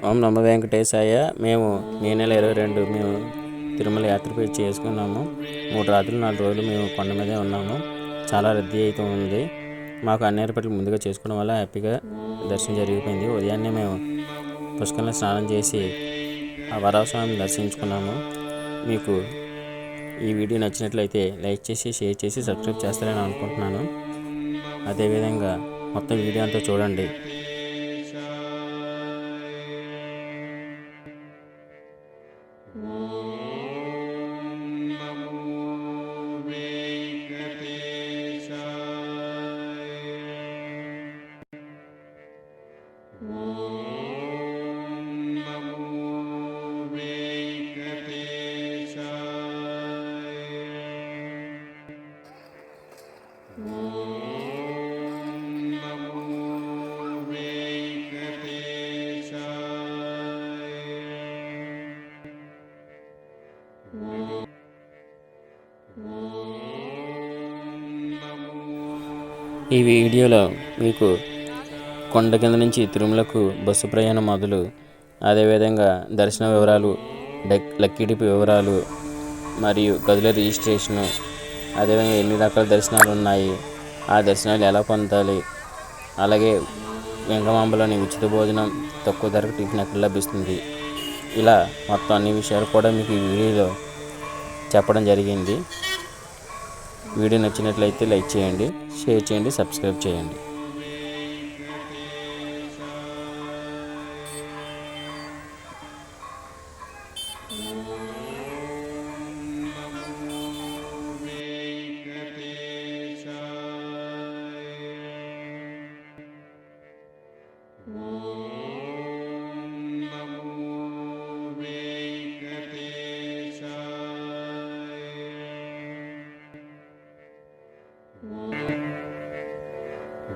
ఓం నమ వెంకటేశాయ. మేము మే నెల ఇరవై రెండు మేము తిరుమల యాత్రపై చేసుకున్నాము. మూడు రాత్రులు నాలుగు రోజులు మేము కొండ మీదే ఉన్నాము. చాలా రద్దీ అయితే ఉంది. మాకు అన్ని ఏర్పాట్లు ముందుగా చేసుకోవడం వల్ల హ్యాపీగా దర్శనం జరిగిపోయింది. ఉదయాన్నే మేము పుష్కరంలో స్నానం చేసి ఆ వరాస్వామిని దర్శించుకున్నాము. మీకు ఈ వీడియో నచ్చినట్లయితే లైక్ చేసి షేర్ చేసి సబ్స్క్రైబ్ చేస్తారని అనుకుంటున్నాను. అదేవిధంగా మొత్తం వీడియో అంతా చూడండి. ఈ వీడియోలో మీకు కొండ కింద నుంచి తిరుమలకు బస్సు ప్రయాణం మొదలు అదేవిధంగా దర్శన వివరాలు డెక్ లక్కీడిపి వివరాలు మరియు గదుల రిజిస్ట్రేషను అదేవిధంగా ఎన్ని రకాల దర్శనాలు ఉన్నాయి? ఆ దర్శనాలు ఎలా పొందాలి? అలాగే వెంగమాంబలోని ఉచిత భోజనం తక్కువ ధరకు టిఫిన్ ఎక్కడ లభిస్తుంది? ఇలా మొత్తం అన్ని విషయాలు కూడా మీకు ఈ వీడియోలో చెప్పడం జరిగింది. వీడియో నచ్చినట్లయితే లైక్ చేయండి షేర్ చేయండి సబ్స్క్రైబ్ చేయండి.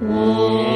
我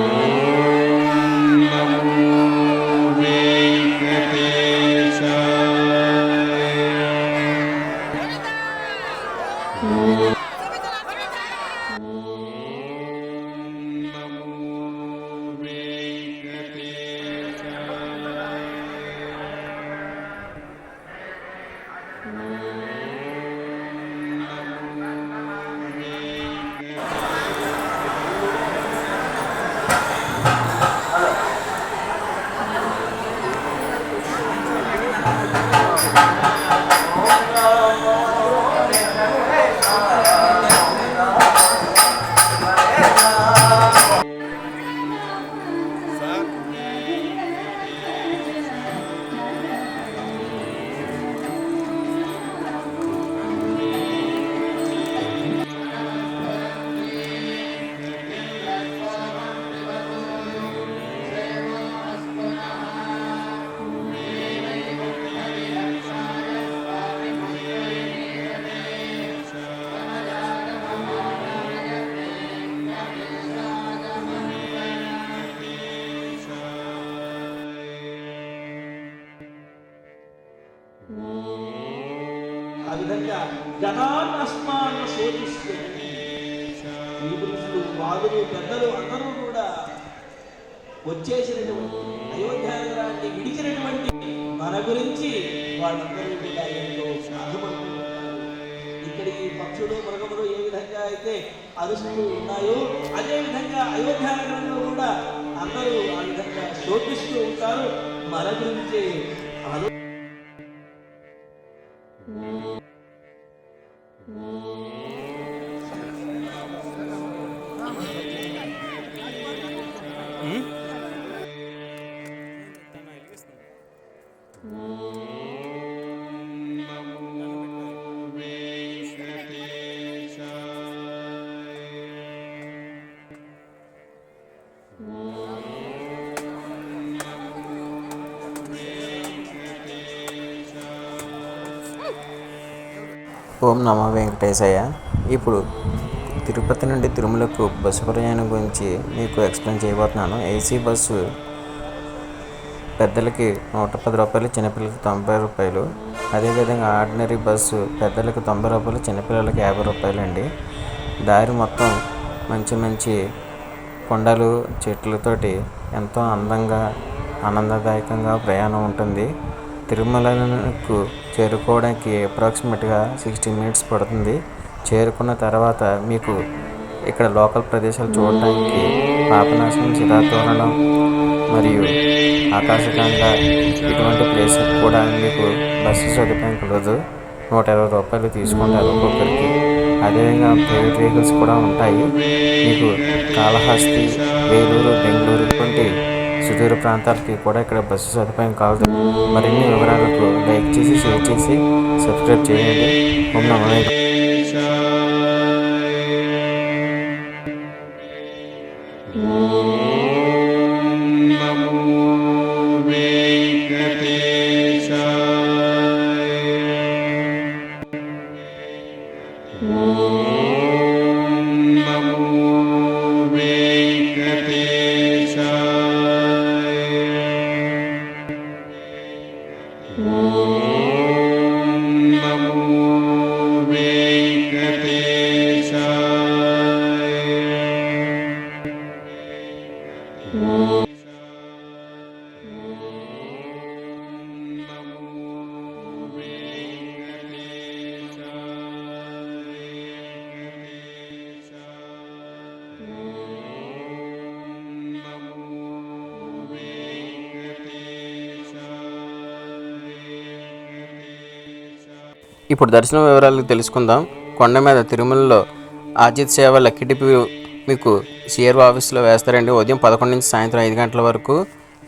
జనాన్నస్మాన్ని గణాన్స్మాన్ని ఈ పురుషులు వాదులు పెద్దలు అందరూ కూడా వచ్చేసినటువంటి అయోధ్య విడిచినటువంటి మన గురించి వాళ్ళందరూ కూడా ఎంతో ఇక్కడ ఈ పక్షులు మృగములు ఏ విధంగా అయితే అరుస్తూ ఉన్నాయో అదే విధంగా అయోధ్య కూడా అందరూ ఆ విధంగా శోభిస్తూ ఉంటారు. మన గురించి ఆలో ఓం నమో వెంకటేశయ్య. ఇప్పుడు తిరుపతి నుండి తిరుమలకు బస్సు ప్రయాణం గురించి మీకు ఎక్స్ప్లెయిన్ చేయబోతున్నాను. ఏసీ బస్సు పెద్దలకి నూట పది రూపాయలు చిన్నపిల్లలకి తొంభై రూపాయలు. అదేవిధంగా ఆర్డినరీ బస్సు పెద్దలకు తొంభై రూపాయలు చిన్నపిల్లలకి యాభై రూపాయలు అండి దారి మొత్తం మంచి మంచి కొండలు చెట్లతోటి ఎంతో అందంగా ఆనందదాయకంగా ప్రయాణం ఉంటుంది. తిరుమలకు చేరుకోవడానికి అప్రాక్సిమేట్గా సిక్స్టీ మినిట్స్ పడుతుంది. చేరుకున్న తర్వాత మీకు ఇక్కడ లోకల్ ప్రదేశాలు చూడడానికి పాపనాశనం శిలాతోరణం మరియు ఆకాశగంగా ఇటువంటి ప్లేసెస్ కూడా మీకు బస్సు సదుపాయం కలదు. నూట ఇరవై రూపాయలు తీసుకుంటారు ఒక్కొక్కరికి. అదేవిధంగా ప్రైవేట్ వెహికల్స్ కూడా ఉంటాయి. మీకు కాళహస్తి వేలూరు బెంగళూరు వంటి సుదూర ప్రాంతాలకి కూడా ఇక్కడ బస్సు సదుపాయం కాదు మరిన్ని వివరాలకు లైక్ చేసి షేర్ చేసి సబ్స్క్రైబ్ చేయండి. ఓం 我 ఇప్పుడు దర్శనం వివరాలు తెలుసుకుందాం. కొండ మీద తిరుమలలో ఆజిత్ సేవ లక్కిటిపి మీకు సిఆర్ఓ ఆఫీస్లో వేస్తారండి. ఉదయం పదకొండు నుంచి సాయంత్రం ఐదు గంటల వరకు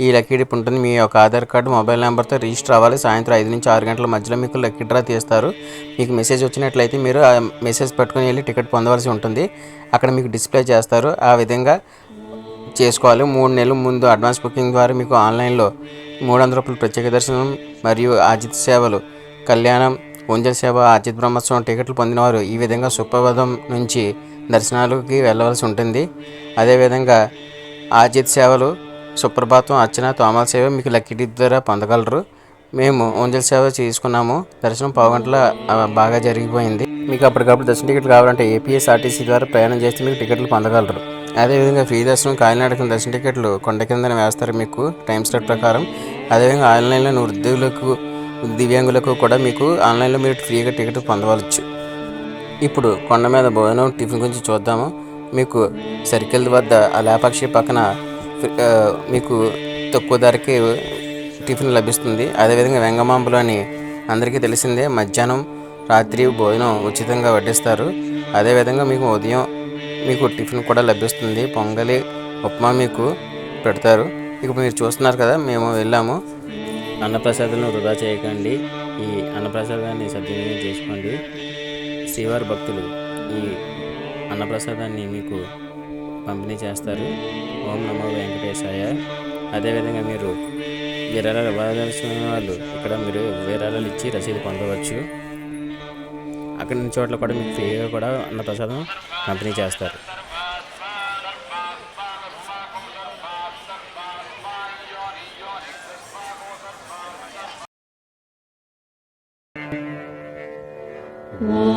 ఈ లక్కీ ఉంటుంది. మీ యొక్క ఆధార్ కార్డు మొబైల్ నెంబర్తో రిజిస్టర్ అవ్వాలి. సాయంత్రం ఐదు నుంచి ఆరు గంటల మధ్యలో మీకు లక్కీ డ్రా తీస్తారు. మీకు మెసేజ్ వచ్చినట్లయితే మీరు ఆ మెసేజ్ పెట్టుకుని వెళ్ళి టికెట్ పొందవలసి ఉంటుంది. అక్కడ మీకు డిస్ప్లే చేస్తారు. ఆ విధంగా చేసుకోవాలి. మూడు నెలల ముందు అడ్వాన్స్ బుకింగ్ ద్వారా మీకు ఆన్లైన్లో మూడు వందల రూపాయలు ప్రత్యేక దర్శనం మరియు ఆజిత్ సేవలు కళ్యాణం ఉంజల్ సేవ ఆజిత్ బ్రహ్మోత్సవం టికెట్లు పొందినవారు ఈ విధంగా సుప్రభాతం నుంచి దర్శనాలకి వెళ్ళవలసి ఉంటుంది. అదేవిధంగా ఆజిత్ సేవలు సుప్రభాతం అర్చన తోమాల సేవ మీకు లక్కీ ద్వారా పొందగలరు. మేము ఉంజల్ సేవ చేసుకున్నాము. దర్శనం పావుగంటల బాగా జరిగిపోయింది. మీకు అప్పటికప్పుడు దర్శన టికెట్లు కావాలంటే ఏపీఎస్ఆర్టీసీ ద్వారా ప్రయాణం చేస్తే మీకు టికెట్లు పొందగలరు. అదేవిధంగా ఫ్రీ దర్శనం కాలినడకన దర్శన టికెట్లు కొండ కిందనే వేస్తారు మీకు టైం స్లాట్ ప్రకారం. అదేవిధంగా ఆన్లైన్లో వృద్ధులకు దివ్యాంగులకు కూడా మీకు ఆన్లైన్లో మీరు ఫ్రీగా టికెట్ పొందవచ్చు ఇప్పుడు కొండ మీద భోజనం టిఫిన్ గురించి చూద్దాము. మీకు సర్కిల్ వద్ద లేపాక్షి పక్కన మీకు తక్కువ ధరకి టిఫిన్ లభిస్తుంది. అదేవిధంగా వెంగమాంబులు అని అందరికీ తెలిసిందే మధ్యాహ్నం రాత్రి భోజనం ఉచితంగా వడ్డిస్తారు. అదేవిధంగా మీకు ఉదయం మీకు టిఫిన్ కూడా లభిస్తుంది. పొంగలి ఉప్మా మీకు పెడతారు. ఇక మీరు చూస్తున్నారు కదా మేము వెళ్ళాము. అన్నప్రసాదాలను వృధా చేయకండి. ఈ అన్నప్రసాదాన్ని సద్వినియోగం చేసుకోండి. శ్రీవారి భక్తులు ఈ అన్నప్రసాదాన్ని మీకు పంపిణీ చేస్తారు. ఓం నమో వెంకటేశాయ. అదేవిధంగా మీరు విరాళాలు ఇవ్వదలసిన వాళ్ళు ఇక్కడ మీరు విరాళాలు ఇచ్చి రసీదు పొందవచ్చు. అక్కడి నుంచి చోట్ల కూడా మీకు ఫ్రీగా కూడా అన్నప్రసాదం పంపిణీ చేస్తారు. ఓం